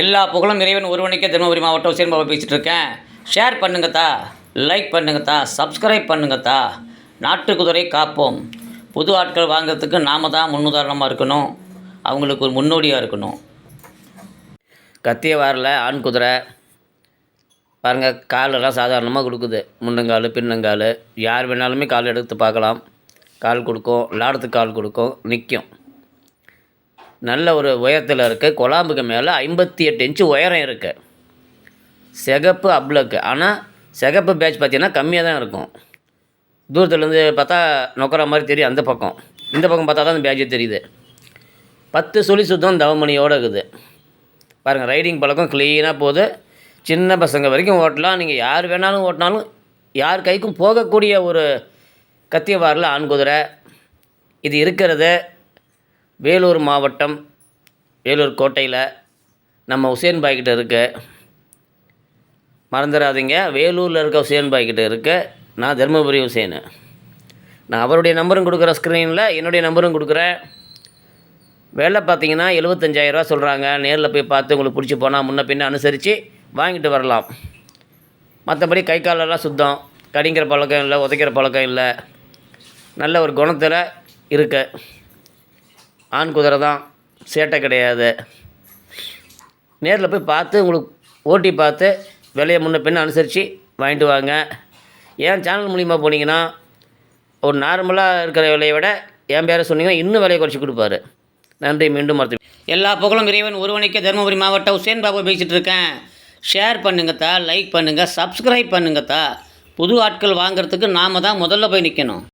எல்லா புகழும் இறைவன் ஒருவனுக்கே தருமபுரி மாவட்டம் சேர்ந்து பேசிகிட்டு இருக்கேன். ஷேர் பண்ணுங்கத்தா. லைக் பண்ணுங்கத்தா. சப்ஸ்கிரைப் பண்ணுங்கத்தா. நாட்டு குதிரை காப்போம். புது ஆட்கள் வாங்குறதுக்கு நாம தான் முன்னுதாரணமாக இருக்கணும். அவங்களுக்கு ஒரு முன்னோடியாக இருக்கணும். கத்திய வாரில் ஆண் குதிரை. பாருங்கள் காலெல்லாம் சாதாரணமாக கொடுக்குது. முன்னங்கால் பின்னங்கால். யார் வேணாலுமே கால் எடுத்து பார்க்கலாம். கால் கொடுக்கும். லாடத்துக்கு கால் கொடுக்கும். நிற்கும் நல்ல ஒரு உயரத்தில் இருக்குது குழாம்புக்கு மேலே ஐம்பத்தி எட்டு இன்ச்சு உயரம் இருக்குது சிகப்பு அப்ளக்கு ஆனால் சிகப்பு பேட்ச் பார்த்திங்கன்னா கம்மியாக தான் இருக்கும். தூரத்துலேருந்து பார்த்தா நொக்கிற மாதிரி தெரியும் அந்த பக்கம். இந்த பக்கம் பார்த்தா தான் அந்த பேட்சே தெரியுது. பத்து சுழி சுத்தம் தவமணியோடு இருக்குது. பாருங்கள் ரைடிங் பழக்கம் க்ளீனாக போகுது. சின்ன பசங்க வரைக்கும் ஓட்டலாம். நீங்கள் யார் வேணாலும் ஓட்டினாலும் யார் கைக்கும் போகக்கூடிய ஒரு கத்தியவாரில் ஆண் குதிரை. இது இருக்கிறது. வேலூர் மாவட்டம் வேலூர் கோட்டையில் நம்ம உசேன் பாய்கிட்ட இருக்கு. மறந்துடாதீங்க வேலூரில் இருக்க உசேன் பாய்கிட்ட இருக்கு. நான் தருமபுரி உசேனு. நான் அவருடைய நம்பரும் கொடுக்குற ஸ்க்ரீனில் என்னுடைய நம்பரும் கொடுக்குறேன். வேலை பார்த்தீங்கன்னா எழுபத்தஞ்சாயிரரூவா சொல்கிறாங்க நேரில் போய் பார்த்து உங்களுக்கு பிடிச்சி போனால் முன்ன பின்ன அனுசரித்து வாங்கிட்டு வரலாம். மற்றபடி கை காலெல்லாம் சுத்தம். கடிங்கிற பழக்கம் இல்லை உதைக்கிற பழக்கம் இல்லை. நல்ல ஒரு குணத்தில் இருக்குது ஆண் குதிரை தான் சேட்டை கிடையாது. நேரில் போய் பார்த்து உங்களுக்கு ஓட்டி பார்த்து விலையை முன்ன பின்ன அனுசரித்து வாங்கிட்டு வாங்க. ஏன் சேனல் மூலிமா போனீங்கன்னா ஒரு நார்மலாக இருக்கிற விலையை விட என் பேரை சொன்னீங்கன்னா இன்னும் விலையை குறைச்சி கொடுப்பாரு. நன்றி மீண்டும் மறுத்து எல்லா புகழும் இறைவன் ஒருவனைக்கே தருமபுரி மாவட்டம் உசேன் பாபு பேசிகிட்டு இருக்கேன். ஷேர் பண்ணுங்கத்தா லைக் பண்ணுங்கள் சப்ஸ்கிரைப் பண்ணுங்கத்தா புது ஆட்கள் வாங்குறதுக்கு நாம் தான் முதல்ல போய் நிற்கணும்